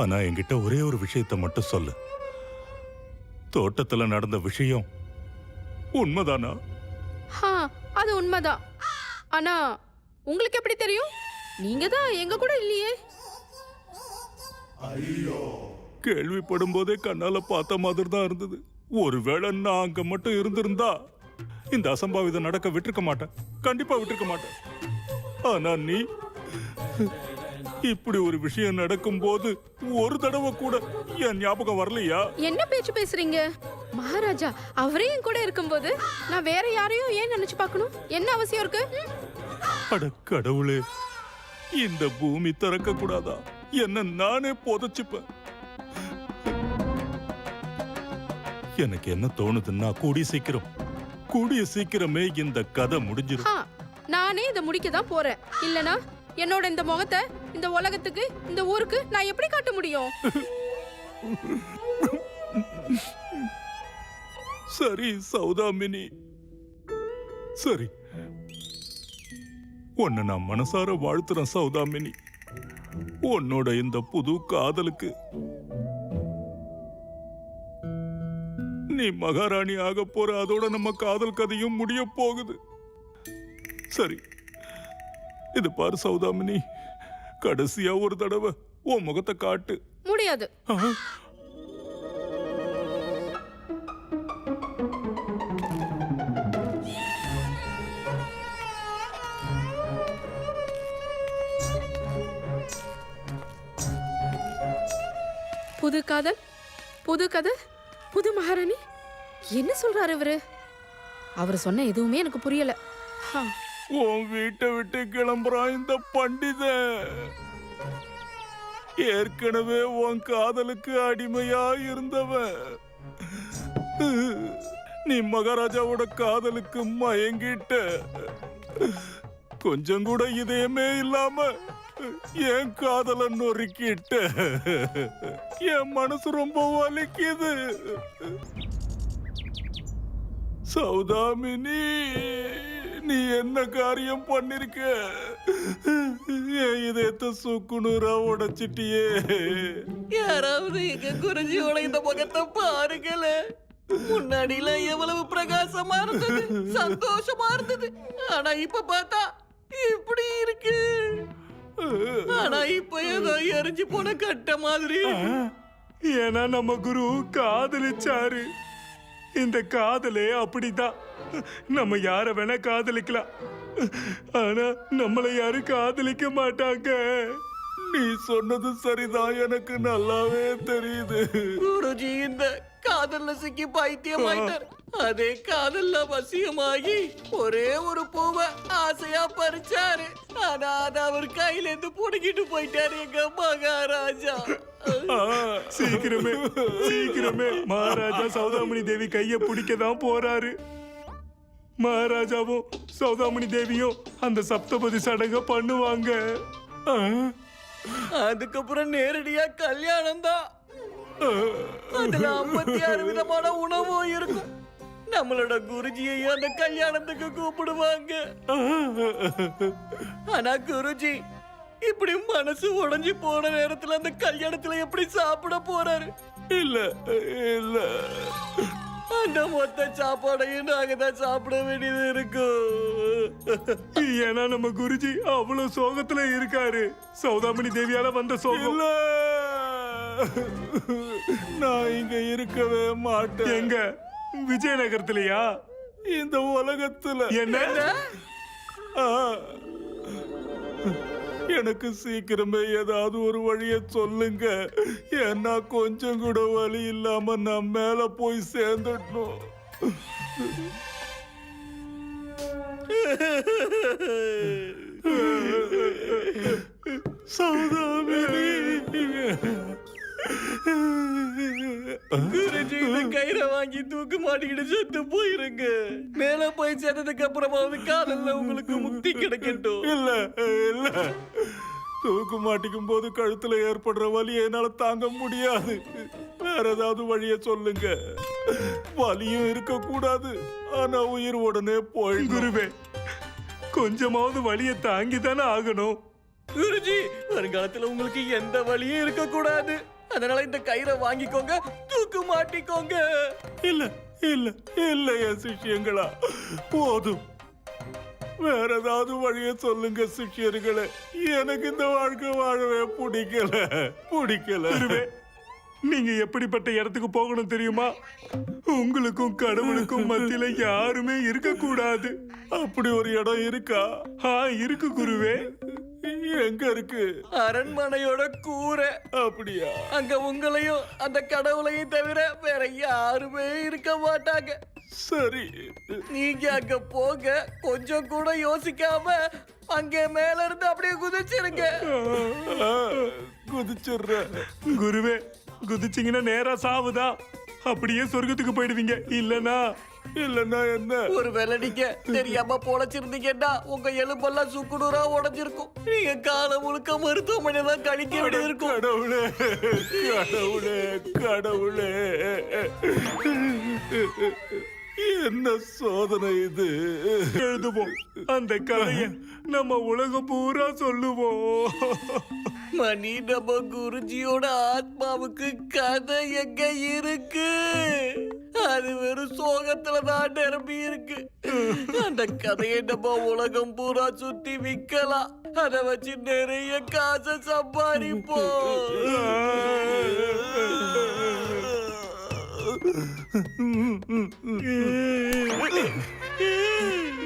ஆனா என்கிட்ட ஒரே ஒரு விஷயத்தை மட்டும் சொல்லு. தோட்டத்துல நடந்த விஷயம் உண்மைதானா? ஹா அது உண்மைதான். ஆனா உங்களுக்கு எப்படி தெரியும்? நீங்க தான் எங்க கூட இல்லையே. கேள்விப்படும் போதே கண்ணால பார்த்த மாதிரி தான் இருந்தது. ஒருவேளை நான் அங்க மட்டும் இருந்திருந்தா இந்த அசம்பாவிதம் நடக்க விட்டுருக்க மாட்டேன். கண்டிப்பா விட்டுருக்க மாட்டேன். ஆனா நீ இப்படி ஒரு விஷயம் நடக்கும்போது ஒரு தடவை கூட என் ஞாபகம் வரலையா? என்ன பேச்சு பேசுறீங்க? மகாராஜா அவரே என் கூட இருக்கும்போது நான் வேற யாரையும் ஏன் நினைச்சு பார்க்கணும்? என்ன அவசியம் இருக்கு? அட கடவுளே இந்த பூமி திறக்க கூடாதா? என்ன நானே புதைச்சுப்பேன். எனக்கு என்ன தோணுதுன்னா கூடிய சீக்கிரம் கூடிய சீக்கிரமே இந்த கதை முடிஞ்சிடும் நானே இதை முடிக்க தான் போறேன். இல்லனா என்னோட இந்த முகத்தை இந்த உலகத்துக்கு இந்த ஊருக்கு நான் எப்படி காட்ட முடியும்? சரி சௌதாமினி சரி. உன்னை நான் மனசார வாழ்த்துறேன் சௌதாமினி உன்னோட இந்த புது காதலுக்கு. நீ மகாராணி ஆக போற அதோட நம்ம காதல் கதையும் முடிய போகுது. சரி இது பாரு சௌதாமினி. கடைசியா ஒரு தடவை உன் முகத்தை காட்டு. முடியாது. ஆ? புது காதல் புது கதை புது மகாராணி. என்ன சொல்றாரு இவரு? அவர் சொன்ன எதுவுமே எனக்கு புரியல. ஹா, உன் வீட்டை விட்டு கிளம்புறான் இந்த பண்டித. ஏற்கனவே உன் காதலுக்கு அடிமையா இருந்தவன் நீ மகாராஜாவோட காதலுக்கு மயங்கிட்ட. கொஞ்சம் கூட இதயமே இல்லாம என் காதல நொறுக்கிட்ட. என் மனசு ரொம்ப வலிக்குது. சௌதாமினி. நீ என்ன காரியம் பண்ணிருக்க? இதயத்தை சுக்குநூறா உடைச்சிட்டியே. யாராவது எங்க குருஜியோட இந்த முகத்தை பாருங்கள. முன்னாடில எவ்வளவு பிரகாசமா இருந்தது சந்தோஷமா இருந்தது. ஆனா இப்ப பார்த்தா இப்படி இருக்கு. ஆனா இப்ப ஏதோ எரிஞ்சு போன கட்ட மாதிரி ஏன்னா நம்ம குரு காதலிச்சாரு. இந்த காதலே அப்படிதான் நம்ம யார வேணா காதலிக்கலாம். ஆனா நம்மளை யாரும் காதலிக்க மாட்டாங்க. நீ சொன்னது சரிதான். எனக்கு நல்லாவே தெரியுது. குருஜி இந்த காதல்ல சிக்கி பைத்தியம் ஆயிட்டார் அதே காதல்ல வசியமாகி ஒரே ஒரு பூவை ஆசையா பறிச்சாரு. ஆனா அத அவர் கையில இருந்து புடுங்கிட்டு போயிட்டாரு எங்க மகாராஜா. சீக்கிரமே சீக்கிரமே. மகாராஜா சௌதாமணி தேவி கைய பிடிக்க தான் போறாரு. மகாராஜாவும் சௌதாமணி தேவியும் அந்த சப்தபதி சடங்க பண்ணுவாங்க. அதுக்கப்புறம் நேரடியா கல்யாணம் தான் அதுல ஐம்பத்தி ஆறு விதமான உணவும் இருக்கும். நம்மளோட குருஜியை அந்த கல்யாணத்துக்கு கூப்பிடுவாங்க. ஆனா குருஜி இப்படி மனசு உடைஞ்சு போன நேரத்துல அந்த கல்யாணத்துல எப்படி சாப்பிட போறாரு? இல்ல இல்ல. அந்த மொத்த சாப்பாடையும் நாங்க தான் சாப்பிட வேண்டியது இருக்கும். ஏன்னா நம்ம குருஜி அவ்வளவு சோகத்துல இருக்காரு. சௌதாமணி தேவியால வந்த சோகம். நான் இங்க இருக்கவே மாட்டேன். எங்க? விஜயநகரத்திலயா? இந்த உலகத்துல. என்ன. எனக்கு சீக்கிரமே ஏதாவது ஒரு வழிய சொல்லுங்க. ஏன்னா கொஞ்சம் கூட வழி இல்லாம நான் மேல போய் சேர்ந்துடணும். சௌதாமினி. குருஜி இந்த கயிறை வாங்கி தூக்கு மாட்டிக்கிட்டு செத்து போயிருங்க. மேல போய் சேர்ந்ததுக்கு அப்புறமாவது காதல்ல உங்களுக்கு முக்தி கிடைக்கட்டும். இல்ல இல்ல. தூக்கு மாட்டிக்கும் போது கழுத்துல ஏற்படுற வலி என்னால தாங்க முடியாது. வேற ஏதாவது வழிய சொல்லுங்க. வலியும் இருக்க கூடாது. ஆனா உயிர் உடனே போய் குருவே கொஞ்சமாவது வழியை தாங்கி தானே ஆகணும். குருஜி வருங்காலத்துல உங்களுக்கு எந்த வழியும் இருக்க கூடாது. அதனால இந்த கயிறை வாங்கிக்கோங்க தூக்கு மாட்டிக்கோங்க. இல்ல இல்ல இல்ல என் சிஷ்யங்களா? போதும். வேற ஏதாவது வழிய சொல்லுங்க சிஷ்யர்களே. எனக்கு இந்த வாழ்க்கை வாழவே பிடிக்கல. பிடிக்கல. நீங்க எப்படிப்பட்ட இடத்துக்கு போகணும் தெரியுமா? உங்களுக்கும் கடவுளுக்கும் மத்தியில யாருமே இருக்க கூடாது அப்படி ஒரு இடம் இருக்கா? ஆ இருக்கு குருவே. எங்க இருக்கு? அரண்மனையோட கூரை அப்படியா? அங்க உங்களையும் அந்த கடவுளையும் தவிர வேற யாருமே இருக்க மாட்டாங்க. சரி. நீங்க அங்க போங்க. கொஞ்சம் கூட யோசிக்காம அங்க மேல இருந்து அப்படியே குதிச்சிருங்க. ஆ, குதிச்சிடுறேன். குருவே குதிச்சிங்கன்னா நேரா சாவுதான் அப்படியே சொர்க்கத்துக்கு போயிடுவீங்க. இல்லனா? இல்லன்னா என்ன? ஒரு வேளை நீங்க தெரியாம பொழைச்சிருந்தீங்கன்னா உங்க எலும்பெல்லாம் சுக்குநூறா உடைஞ்சிருக்கும். நீங்க காலம் முழுக்க மருத்துவமனை தான் கழிக்க வேண்டியது இருக்கும். கடவுளே கடவுளே கடவுளே. என்ன சோதனை இது? எழுதுவோம். அந்த கதைய நம்ம உலகம் பூரா சொல்லுவோம். மணி நம்ம குருஜியோட ஆத்மாவுக்கு கதை எங்க இருக்கு? அது வெறும் சோகத்துல தான் நிரம்பி இருக்கு. அந்த கதையை நம்ம உலகம் பூரா சுத்தி விக்கலாம். அதை வச்சு நிறைய காசை சம்பாதிப்போம்.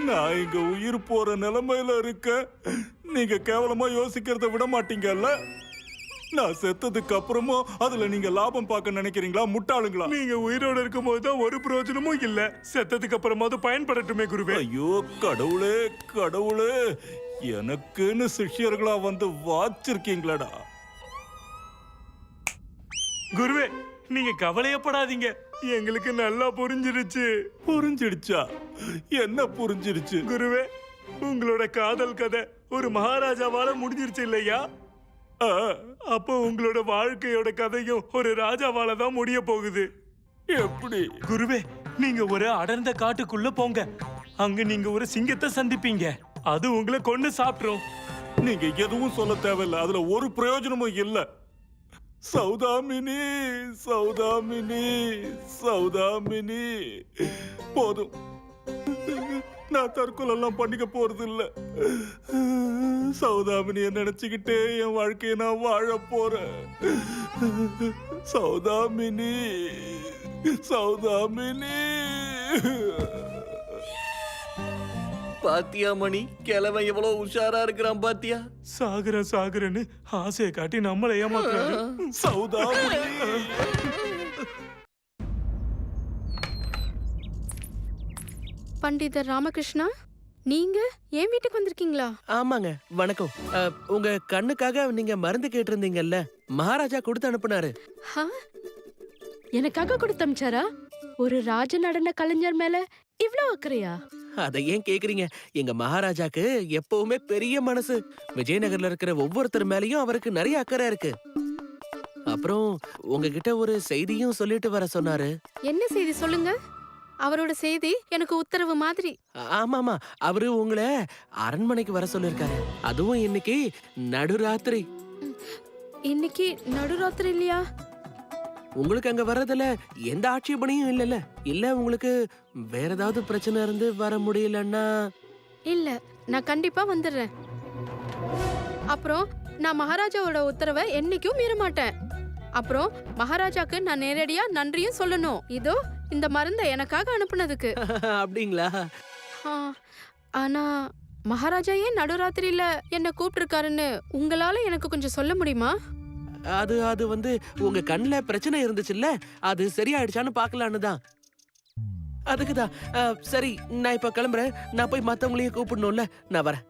நான் இங்க உயிர் போற நிலைமையில இருக்க. நீங்க கேவலமா யோசிக்கிறத விட மாட்டீங்கல்ல? நான் செத்ததுக்கு அப்புறமும் அதுல நீங்க லாபம் பார்க்க நினைக்கிறீங்களா? முட்டாளுங்களா? நீங்க உயிரோட இருக்கும்போது தான் ஒரு பிரயோஜனமும் இல்ல. செத்ததுக்கு அப்புறமாவது பயன்படட்டுமே குருவே. ஐயோ கடவுளே கடவுளே. எனக்குன்னு சிஷ்யர்களா வந்து வாச்சிருக்கீங்களாடா. குருவே நீங்க கவலையப்படாதீங்க. எங்களுக்கு நல்லா புரிஞ்சிருச்சு புரிஞ்சிடுச்சா? என்ன புரிஞ்சிடுச்சு? குருவே உங்களோட காதல் கதை ஒரு மகாராஜாவால முடிஞ்சிருச்சு இல்லையா? அப்போ உங்களோட வாழ்க்கையோட கதையும் ஒரு ராஜாவால தான் முடிய போகுது. எப்படி? குருவே நீங்க ஒரு அடர்ந்த காட்டுக்குள்ள போங்க. அங்க நீங்க ஒரு சிங்கத்தை சந்திப்பீங்க. அது உங்களை கொண்டு சாப்பிட்டுரும். நீங்க எதுவும் சொல்ல தேவையில்ல. அதுல ஒரு பிரயோஜனமும் இல்ல. சௌதாமினி சௌதாமினி சௌதாமினி. போதும். நான் தற்கொலெல்லாம் பண்ணிக்க போறது இல்ல சௌதாமினிய நினைச்சுக்கிட்டே என் வாழ்க்கையை நான் வாழ போறேன். சௌதாமினி சௌதாமினி. பாத்தியா மணி? கிழமை எவ்வளவு உஷாரா இருக்கிறான் பாத்தியா? சாகுற சாகுறன்னு ஆசையை காட்டி நம்மளை ஏமாத்துறாரு. சௌதாமினி பண்டிதர் ராமகிருஷ்ணா நீங்க என் வீட்டுக்கு வந்திருக்கீங்களா? ஆமாங்க வணக்கம். அஹ், உங்க கண்ணுக்காக நீங்க மருந்து கேட்டிருந்தீங்கல்ல மகாராஜா கொடுத்து அனுப்புனாரு. ஹா? எனக்காக கொடுத்தமிச்சாரா ஒரு ராஜ நடன கலைஞர் மேல இவ்ளோ அக்கறையா? அதை ஏன் கேக்குறீங்க? எங்க மகாராஜாக்கு எப்பவுமே பெரிய மனசு. விஜயநகர்ல இருக்கிற ஒவ்வொருத்தர் மேலயும் அவருக்கு நிறைய அக்கறை இருக்கு. அப்புறம் உங்ககிட்ட ஒரு செய்தியும் சொல்லிட்டு வர சொன்னாரு. என்ன செய்தி சொல்லுங்க? அவரோட செய்தி எனக்கு உத்தரவு மாதிரி. ஆமாமா. அவரு உங்களை அரண்மனைக்கு வர சொல்லிருக்காரு. அதுவும் இன்னைக்கு நடுராத்திரி. இன்னைக்கு நடுராத்திரி இல்லையா? உங்களுக்கு அங்க வர்றதுல எந்த ஆட்சேபனையும் இல்லைல்ல? இல்ல உங்களுக்கு வேற ஏதாவது பிரச்சனை இருந்து வர முடியலன்னா? இல்ல நான் கண்டிப்பா வந்துடுறேன். அப்புறம் நான் மகாராஜாவோட உத்தரவை என்னைக்கும் மீற மாட்டேன். அப்புறம் மகாராஜாக்கு நான் நேரடியா நன்றியும் சொல்லணும். இதோ இந்த மருந்தை எனக்காக அனுப்புனதுக்கு. அப்படிங்களா? ஆ, ஆனா மகாராஜா ஏன் நடுராத்திரியில என்ன கூப்பிட்டிருக்காருன்னு உங்களால எனக்கு கொஞ்சம் சொல்ல முடியுமா? அது அது வந்து உங்க கண்ணுல பிரச்சனை இருந்துச்சுல்ல? அது சரியாயிடுச்சான்னு பார்க்கலான்னு தான். அதுக்கு தான் சரி நான் இப்ப கிளம்புறேன். நான் போய் மத்தவங்களையும் கூப்பிடணும்ல. நான் வரேன்.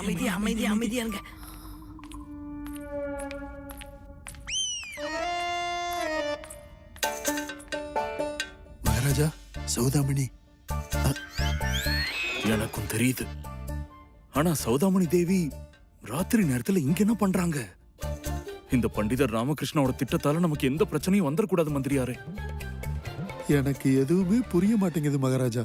அமைதி அமைதி அமைதியானுங்க சௌதாமணி எனக்கும் தெரியுது. ஆனா சௌதாமணி தேவி ராத்திரி நேரத்துல இங்க என்ன பண்றாங்க? இந்த பண்டிதர் ராமகிருஷ்ணாவோட திட்டத்தால நமக்கு எந்த பிரச்சனையும் வந்துடக்கூடாது மந்திரியாரே. எனக்கு எதுவுமே புரிய மாட்டேங்குது மகாராஜா.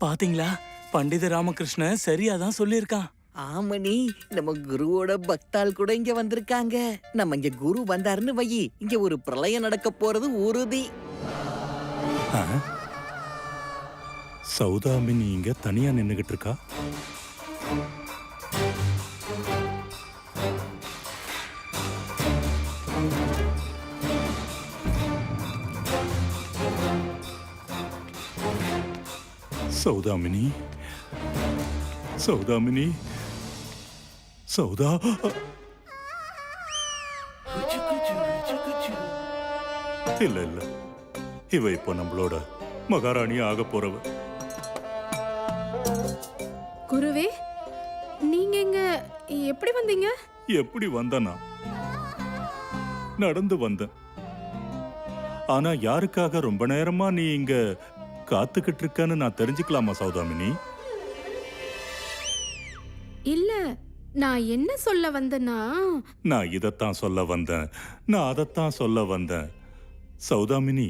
பாத்தீங்களா? பண்டித ராமகிருஷ்ண சரியா தான் சொல்லியிருக்கான். ஆமணி நம்ம குருவோட பக்தாள் கூட இங்க வந்திருக்காங்க. நம்ம இங்க குரு வந்தாருன்னு வையி இங்க ஒரு பிரளயம் நடக்க போறது உறுதி? சௌதாமினி இங்க தனியா நின்னுகிட்டு இருக்கா? சௌதாமினி சௌதாமினி சௌதா இல்ல இல்ல. இவ இப்போ நம்மளோட மகாராணி ஆக போறவ. குருவே நீங்க இங்க எப்படி வந்தீங்க? எப்படி வந்தனா? நடந்து வந்தேன். ஆனா யாருக்காக ரொம்ப நேரமா நீ இங்க காத்துக்கிட்டு இருக்கன்னு நான் தெரிஞ்சுக்கலாமா சௌதாமினி? இல்ல நான் என்ன சொல்ல வந்தேன்னா? நான் இதைத்தான் சொல்ல வந்தேன். நான் அதைத்தான் சொல்ல வந்தேன். சௌதாமினி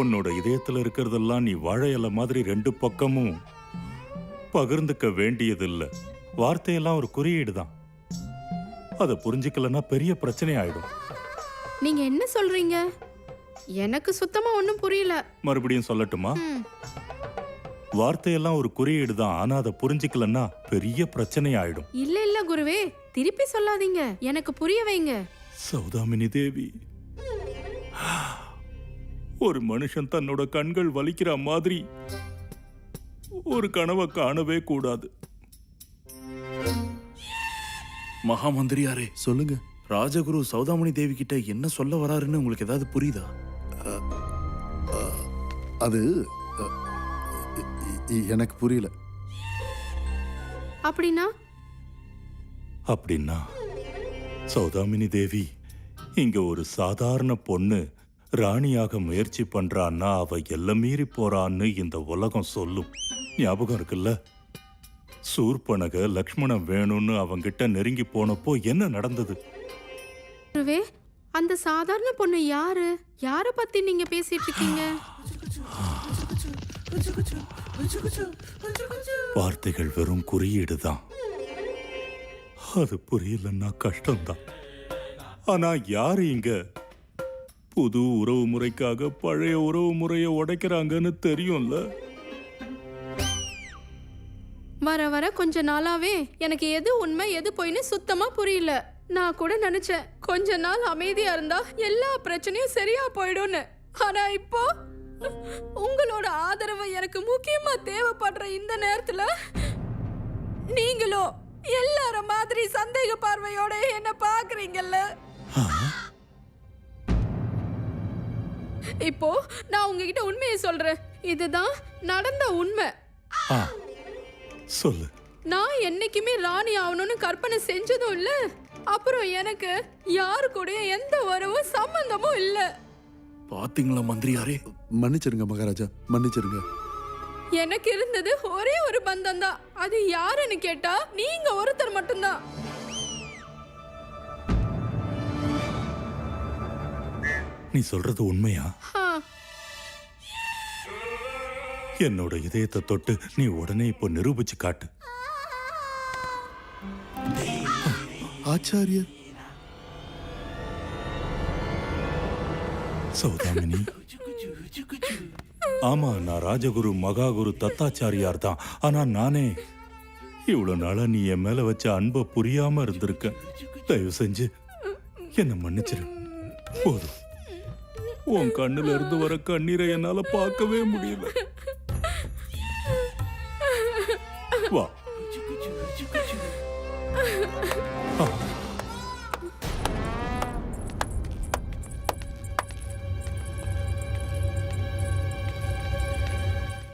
உன்னோட இதயத்துல இருக்கிறதெல்லாம் நீ வாழை இலை மாதிரி ரெண்டு பக்கமும் பகிர்ந்துக்க வேண்டியதில்லை. வார்த்தையெல்லாம் ஒரு குறியீடு தான் அதை புரிஞ்சுக்கலன்னா பெரிய பிரச்சனை ஆயிடும். நீங்க என்ன சொல்றீங்க? எனக்கு சுத்தமா ஒண்ணும் புரியல. மறுபடியும் சொல்லட்டுமா? வார்த்தையெல்லாம் ஒரு குறியீடு தான் ஆனா அதை புரிஞ்சுக்கலன்னா பெரிய பிரச்சனை ஆயிடும். இல்ல இல்ல குருவே திருப்பி சொல்லாதீங்க. எனக்கு புரிய வைங்க. சௌதாமினி தேவி. ஒரு மனுஷன் தன்னோட கண்கள் வலிக்கிற மாதிரி ஒரு கனவை காணவே கூடாது. மகா மந்திரியாரே சொல்லுங்க. ராஜகுரு சௌதாமணி தேவி கிட்ட என்ன சொல்ல வராருன்னு உங்களுக்கு ஏதாவது புரியுதா? அது எனக்கு புரியல. அப்படின்னா? அப்படின்னா சௌதாமினி தேவி இங்க ஒரு சாதாரண பொண்ணு ராணியாக முயற்சி பண்றான்னா அவ எல்லை மீறி போறான்னு இந்த உலகம் சொல்லும். ஞாபகம் இருக்குல்ல? சூர்பனக லக்ஷ்மணன் வேணும்னு அவங்கிட்ட நெருங்கி போனப்போ என்ன நடந்தது? அந்த சாதாரண பொண்ணு யாரு? யார பத்தி நீங்க பேசிட்டு இருக்கீங்க? வார்த்தைகள் வெறும் குறியீடு தான் அது புரியலன்னா கஷ்டம்தான். ஆனா யாரு இங்க? புது உறவு முறைக்காக பழைய உறவு முறையை உடைக்கிறாங்கன்னு தெரியும்ல. வர வர கொஞ்ச நாளாவே எனக்கு எது உண்மை எது பொய்ன்னு சுத்தமா புரியல. நான் கூட நினைச்சேன் கொஞ்ச நாள் அமைதியா இருந்தா எல்லா பிரச்சனையும் சரியா போயிடும்னு. ஆனா இப்போ உங்களோட ஆதரவு எனக்கு முக்கியமா தேவைப்படுற இந்த நேரத்துல நீங்களும் எல்லார மாதிரி சந்தேக பார்வையோட என்ன பாக்குறீங்கல்ல இப்போ நான் உங்ககிட்ட உண்மையை சொல்றேன். இதுதான் நடந்த உண்மை. ஆ சொல்லு. நான் என்னைக்குமே ராணி ஆகணும்னு கற்பனை செஞ்சதும் இல்ல. அப்புறம் எனக்கு யாரு கூடயும் எந்த உறவும் சம்பந்தமும் இல்ல. பாத்தீங்களா மந்திரியாரே? மன்னிச்சிருங்க மகாராஜா மன்னிச்சிருங்க. எனக்கு இருந்தது ஒரே ஒரு பந்தம் தான். அது யாருன்னு கேட்டா நீங்க ஒருத்தர் மட்டும்தான். நீ சொல்றது உண்மையா? என்னோட இதயத்தை தொட்டு நீ உடனே இப்போ நிரூபிச்சு காட்டு. ஆச்சாரியர். சௌதாமினி. ஆமா நான் ராஜகுரு மகாகுரு தத்தாச்சாரியார் தான். ஆனா நானே இவ்வளவு நாளா நீ என் மேல வச்ச அன்பை புரியாம இருந்திருக்க தயவு செஞ்சு என்ன மன்னிச்சிரு. போதும். உன் கண்ணுல இருந்து வர கண்ணீரை என்னால பார்க்கவே முடியல. வா.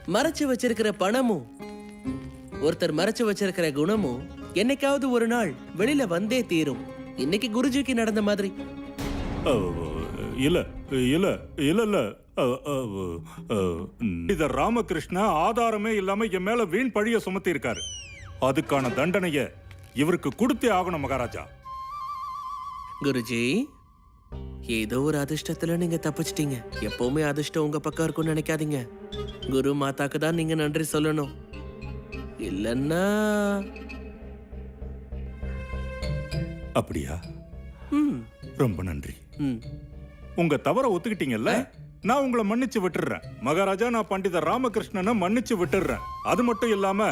மறைச்சு வச்சிருக்கிற பணமும் ஒருத்தர் மறைச்சு வச்சிருக்கிற குணமும் என்னைக்காவது ஒரு நாள் வெளியில வந்தே தீரும். இன்னைக்கு குருஜிக்கு நடந்த மாதிரி. அஹ், இல்ல இல்ல இல்ல இல்ல. இத ராமகிருஷ்ண ஆதாரமே இல்லாம என் மேல வீண் பழிய சுமத்தி இருக்காரு அதுக்கான தண்டனைய இவருக்கு கொடுத்தே ஆகணும் மகாராஜா. குருஜி ஏதோ ஒரு அதிர்ஷ்டத்துல நீங்க தப்பிச்சிட்டீங்க. எப்பவுமே அதிர்ஷ்டம் உங்க பக்கம் இருக்கும்னு நினைக்காதீங்க. குரு மாதாக்கு தான் நீங்க நன்றி சொல்லணும். இல்லன்னா அப்படியா? ரொம்ப நன்றி. ம். உங்க தவற ஒத்துக்கிட்டீங்கல்ல? நான் உங்களை மன்னிச்சு விட்டுறேன். மகாராஜா நான் பண்டித ராமகிருஷ்ணனை மன்னிச்சு விட்டுறேன். அது மட்டும் இல்லாம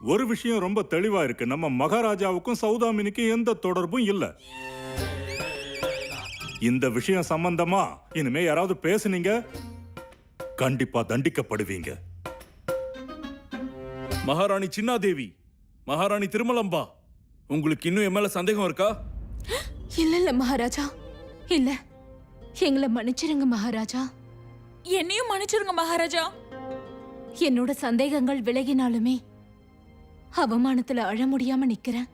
ஒரு விஷயம் ரொம்ப தெளிவா இருக்கு. நம்ம மகாராஜாவுக்கும் சௌதாமினிக்கும் எந்த தொடர்பும் இல்ல. இந்த விஷயம் சம்பந்தமா இனிமே யாராவது பேசுனீங்க? கண்டிப்பா தண்டிக்கப்படுவீங்க. மகாராணி சின்னாதேவி மகாராணி திருமலம்பா உங்களுக்கு இன்னும் என் மேல சந்தேகம் இருக்கா? இல்ல இல்ல மகாராஜா. இல்ல. எங்களை மன்னிச்சிருங்க மகாராஜா. என்னையும் மன்னிச்சிருங்க மகாராஜா. என்னோட சந்தேகங்கள் விலகினாலுமே அவமானத்துல அழ முடியாம நிக்கிறேன்.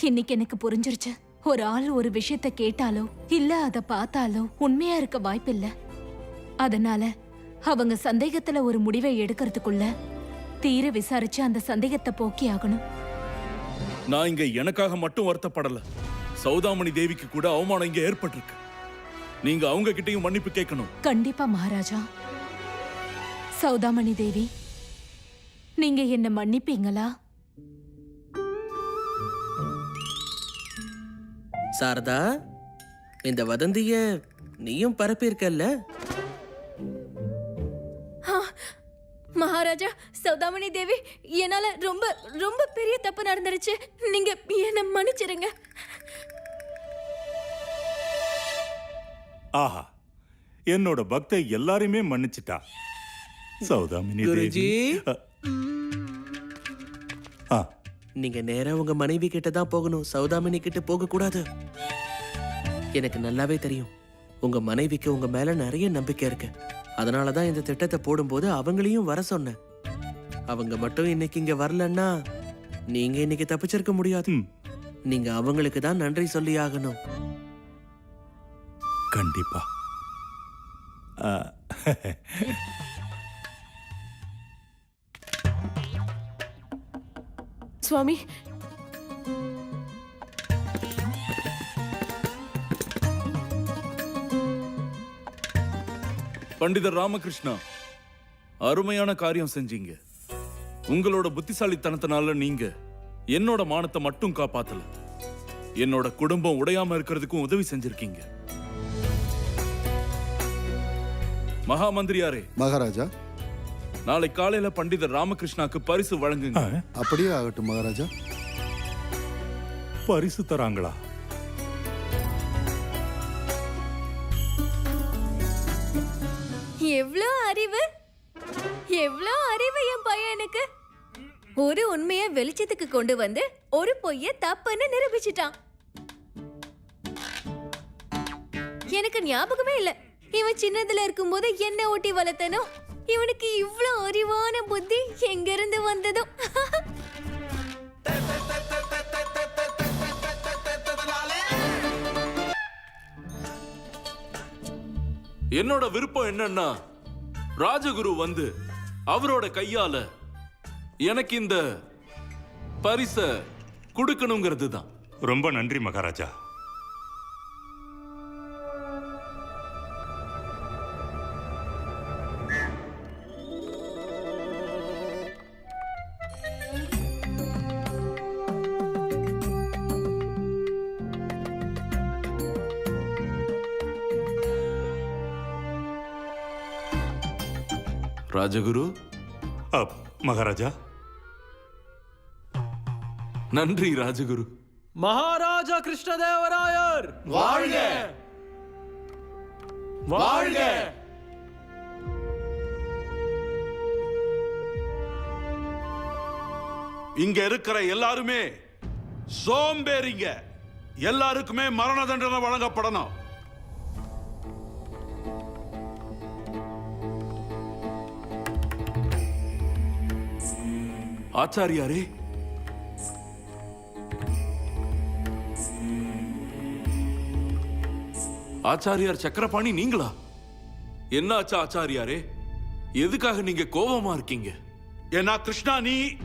இன்னைக்கு எனக்கு புரிஞ்சிருச்சு. ஒரு ஆள் ஒரு விஷயத்த கேட்டாலோ இல்ல அத பார்த்தாலோ உண்மையா இருக்க வாய்ப்பில்ல. அதனால அவங்க சந்தேகத்துல ஒரு முடிவை எடுக்கிறதுக்குள்ள தீர விசாரிச்சு அந்த சந்தேகத்தை போக்கி ஆகணும். நான் இங்க எனக்காக மட்டும் வருத்தப்படல. சௌதாமணி தேவிக்கு கூட அவமானம் இங்க ஏற்பட்டிருக்கு. நீங்க அவங்க கிட்டயும் மன்னிப்பு கேட்கணும். கண்டிப்பா மகாராஜா. சௌதாமணி தேவி நீங்க என்ன மன்னிப்பீங்களா? சாரதா இந்த வதந்திய நீயும் பரப்பியிருக்கல்ல? மகாராஜா சௌதாமணி தேவி என்னால ரொம்ப ரொம்ப பெரிய தப்பு நடந்துருச்சு. நீங்க என்ன மன்னிச்சிருங்க. ஆஹா என்னோட பக்தை எல்லாரையுமே மன்னிச்சிட்டா. சௌதாமினி குருஜி. தேவி ஆ. நீங்க நேரா உங்க மனைவி கிட்ட தான் போகணும். சௌதாமினி கிட்ட போக கூடாது. எனக்கு நல்லாவே தெரியும். உங்க மனைவிக்கு உங்க மேல நிறைய நம்பிக்கை இருக்கு. அதனால தான் இந்த திட்டத்தை போடும்போது அவங்களையும் வர சொன்னேன். அவங்க மட்டும் இன்னைக்கு இங்க வரலன்னா நீங்க இன்னைக்கு தப்பிச்சிருக்க முடியாது. ம். நீங்க அவங்களுக்கு தான் நன்றி சொல்லி ஆகணும் கண்டிப்பா. சுவாமி. பண்டிதர் ராமகிருஷ்ணா அருமையான காரியம் செஞ்சீங்க. உங்களோட புத்திசாலித்தனத்தினால நீங்க என்னோட மானத்தை மட்டும் காப்பாத்தல. என்னோட குடும்பம் உடையாம இருக்கிறதுக்கும் உதவி செஞ்சிருக்கீங்க. மகா மந்திரியாரே மகாராஜா. நாளை காலையில பண்டிதர் ராமகிருஷ்ணாக்கு பரிசு வழங்குங்க. அப்படியே ஆகட்டும் மகாராஜா. பரிசு தராங்களா? எவ்ளோ அறிவு? எவ்ளோ அறிவு என் பையனுக்கு ஒரு உண்மைய வெளிச்சத்துக்கு கொண்டு வந்து ஒரு பொய்ய தப்புன்னு நிரூபிச்சிட்டான். எனக்கு ஞாபகமே இல்ல. இவன் சின்னதுல இருக்கும்போது என்ன ஓட்டி வளர்த்தனோ? இவனுக்கு இவ்ளோ அறிவான புத்தி எங்க இருந்து வந்ததோ? என்னோட விருப்பம் என்னன்னா ராஜகுரு வந்து அவரோட கையால எனக்கு இந்த பரிச கொடுக்கணுங்கிறது தான் ரொம்ப நன்றி மகாராஜா. ராஜகுரு. அப், மகாராஜா. நன்றி ராஜகுரு. மகாராஜா கிருஷ்ணதேவராயர்! வாழ்க! வாழ்க! இங்க இருக்கிற எல்லாருமே சோம்பேறிங்க. எல்லாருக்குமே மரண தண்டனை வழங்கப்படணும். ஆச்சாரியாரே. ஆச்சாரியார் சக்கரபாணி நீங்களா? என்ன ஆச்சா ஆச்சாரியாரே? எதுக்காக நீங்க கோபமா இருக்கீங்க? ஏன்னா கிருஷ்ணா நீ